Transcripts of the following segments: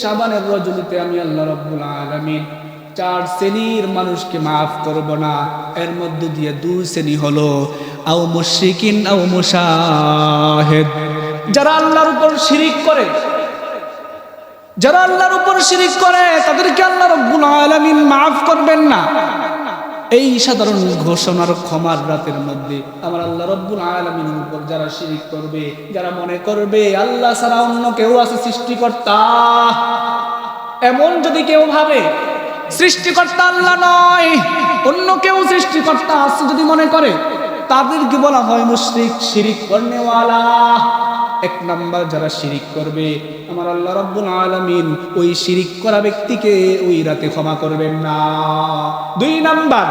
সাবানের রজনীতে আমি আল্লাহ রব্বুল আলমিন চার শ্রেণির মানুষকে মাফ করব না। এর মধ্যে দিয়ে দুই শ্রেণি হলো আও মুশিকিন আও মুশাহেদ। যারা আল্লাহর উপর শিরিক করে, যারা আল্লাহর উপর শিরিক করে, তাদেরকে আল্লাহ রব্বুল আলামিন মাফ করবেন না। এই সাধারণ ঘোষণার ক্ষমার রাতের মধ্যে আমার আল্লাহ রব্বুল আলামিনের উপর যারা শিরিক করবে, যারা মনে করবে আল্লাহ ছাড়া অন্য কেউ আছে সৃষ্টিকর্তা, এমন যদি কেউ ভাবে, সৃষ্টিকর্তা আল্লাহ নয়, অন্য কেউ সৃষ্টিকর্তা আছে যদি মনে করে, তাদেরকে বলা হয় মুশরিক, শিরিক করনেওয়ালা। এক নাম্বার যারা শিরিক করবে, আমার আল্লাহ রব্বুল আলমিন ওই শিরিক করা ব্যক্তিকে ওই রাতে ক্ষমা করবেন না। দুই নাম্বার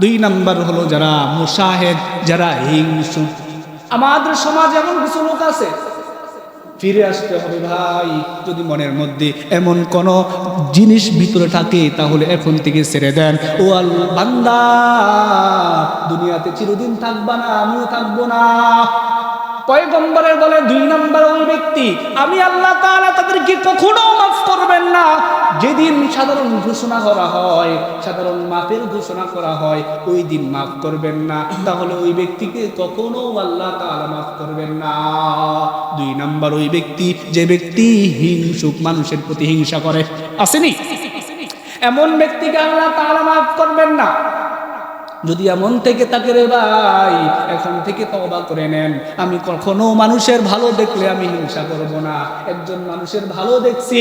দুই নাম্বার হলো যারা মুসাহেদ যারা হিংসু। আমাদের সমাজ এমন কিছু লোক আছে। ফিরে আসতে হবে ভাই, যদি মনের মধ্যে এমন কোন জিনিস ভিতরে থাকে, তাহলে এখন থেকে ছেড়ে দেন। ও আল বান্দা, দুনিয়াতে চিরদিন থাকবা না, আমিও থাকব না। পয়গম্বরের বলে দুই নম্বর ওই ব্যক্তি, আমি আল্লাহ তাআলা তাদেরকে কখনো মাফ করবেন না। যেদিন সাধারণ ঘোষণা করা হয়, সাধারণ মাফের ঘোষণা করা হয়, ওই দিন মাফ করবেন না। তাহলে ওই ব্যক্তিকে কখনো আল্লাহ তাআলা মাফ করবেন না। দুই নাম্বার ওই ব্যক্তি, যে ব্যক্তি হিংসুক মানুষের প্রতি হিংসা করে। আসেনি? এমন ব্যক্তিকে আল্লাহ তাআলা মাফ করবেন না। যদি এমন থেকে তাকে রে ভাই, এখন থেকে তবা করে নেন। আমি কখনো মানুষের ভালো দেখলে আমি হিংসা করব না। একজন মানুষের ভালো দেখছি,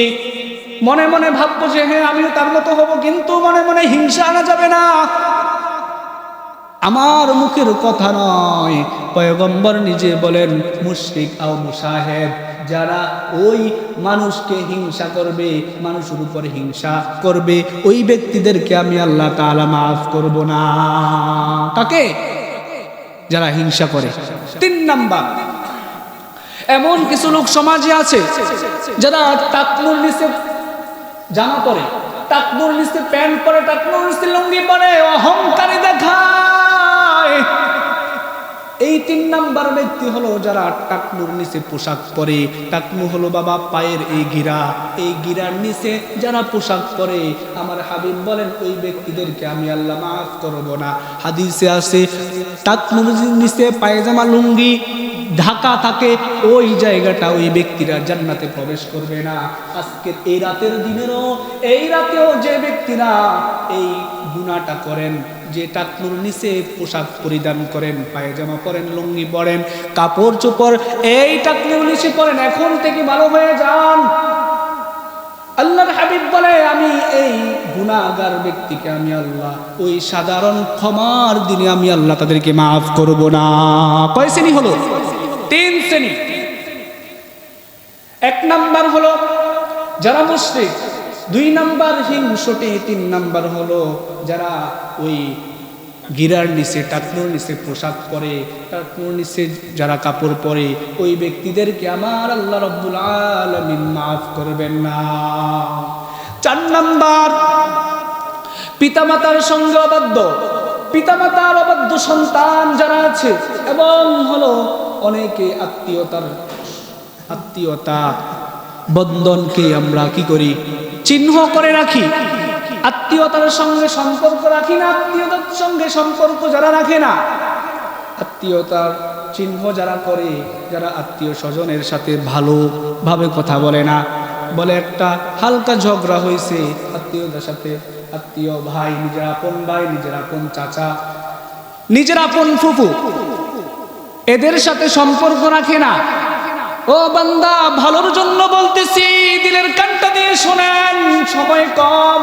মনে মনে ভাববো যে হ্যাঁ আমিও তার মতো হব, কিন্তু মনে মনে হিংসা আনা যাবে না। আমার মুখের কথা নয়, পয়গম্বর নিজে বলেন, মুশরিক আও মুসাহেদ যারা ওই মানুষকে হিংসা করবে, মানুষের উপর হিংসা করবে, ওই ব্যক্তিদেরকে আমি আল্লাহ তাআলা মাফ করব না। কাকে? যারা হিংসা করে। তিন নাম্বার, এমন কিছু লোক সমাজে আছে যারা টাকনুর নিচে জামা পরে, টাকনুর নিচে প্যান্ট পরে, টাকনুর নিচে লুঙ্গি পরে, অহংকারে দেখায়। এই তিন নাম্বার ব্যক্তি হলো যারা টাকনুর নিচে পোশাক পরে। টাকনু হলো বাবা পায়ের এই গিরা। এই গিরার নিচে যারা পোশাক পরে, আমার হাবিব বলেন, ওই ব্যক্তিদেরকে আমি আল্লাহ মাফ করব না। হাদিসে আছে টাকনুর নিচে পায়জামা, লুঙ্গি ঢাকা থাকে, ওই জায়গাটা ওই ব্যক্তিরা জান্নাতে প্রবেশ করবে না। আজকে এই রাতের দিনেরও, এই রাতেও যে ব্যক্তিরা এই গুণাটা করেন যে টাকনুর নিচে পোশাক পরিধান করেন, পায়জামা পরেন, লুঙ্গি পরেন, কাপড় চোপড়, এই টাকনুর নিচে পরেন, এখন থেকে ভালো হয়ে যান। আল্লাহর হাবিব বলে, আমি এই গুণাগার ব্যক্তিকে আমি আল্লাহ, ওই সাধারণ ক্ষমার দিনে আমি আল্লাহ তাদেরকে মাফ করব না। কয় শ্রেণি হলো? তিন শ্রেণি। এক নাম্বার হলো, যারা মুশরিক দুই নাম্বার হিংসটি, তিন নাম্বার হলো যারা ওই গিরার নিচে, টাকনুর নিচে পোশাক পরে টাকনুর নিচে যারা কাপড় পরে, ওই ব্যক্তিদেরকে আমার আল্লাহ রব্বুল আলমিন মাফ করবেন না। চার নাম্বার, পিতামাতার সঙ্গে অবাধ্য। পিতামাতার অবাধ্য সন্তান যারা আছে, এবং হলো অনেকে আত্মীয়তার, আত্মীয়তা বন্ধনকে আমরা কি করি? চিহ্ন করে রাখি। আত্মীয়তার সঙ্গে সম্পর্ক রাখি না, আত্মীয়তার সঙ্গে সম্পর্ক যারা রাখে না। আত্মীয়তার চিহ্ন যারা করে, যারা আত্মীয় স্বজনের সাথে ভালোভাবে কথা বলে না, বলে একটা হালকা ঝগড়া হয়েছে আত্মীয়তার সাথে আত্মীয় ভাই, নিজের আপন ভাই, নিজের আপন চাচা, নিজের আপন ফুফু এদের সাথে সম্পর্ক রাখে না। ও বান্দা, ভালোর জন্য বলতেছি, দিলের কানটা দিয়ে শোনেন। সময় কম।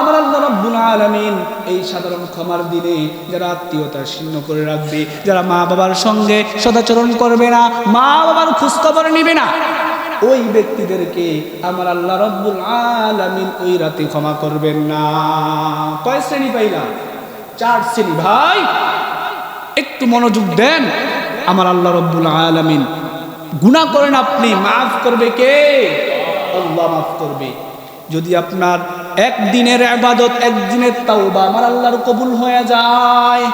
আমার আল্লাহ রাব্বুল আলামিন এই সাধারণ ক্ষমার দিনে যারা আত্মীয়তা ছিন্ন করে রাখবে, যারা মা বাবার সঙ্গে সদাচরণ করবে না, মা বাবার খোঁজখবর নেবে না, ওই ব্যক্তিদেরকে আমার আল্লাহ রব্বুল আলামিন ওই রাতে ক্ষমা করবেন না। কয় শ্রেণি পাইলাম? চার শ্রেণি। ভাই, একটু মনোযোগ দেন। আমার আল্লাহ রব্বুল আলামিন গুনাহ করেন আপনি। মাফ করবে কে? আল্লাহ মাফ করবে। যদি আপনার একদিনের আবাদত একদিনের তাওবা আমার আল্লাহর কবুল হয়ে যায়,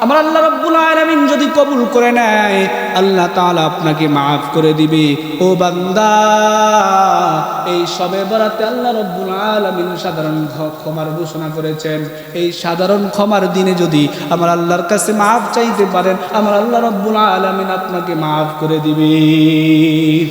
আমার আল্লাহ রব্বুল আলামিন যদি কবুল করে নেয়, আল্লাহ তাআলা আপনাকে মাফ করে দিবে। ও বান্দা, এই সবে বরাতে আল্লাহ রব্বুল আলমিন সাধারণ ক্ষ- ক্ষমার ঘোষণা করেছেন। এই সাধারণ ক্ষমার দিনে যদি আমার আল্লাহর কাছে মাফ চাইতে পারেন, আমার আল্লাহ রব্বুল আলমিন আপনাকে মাফ করে দিবে।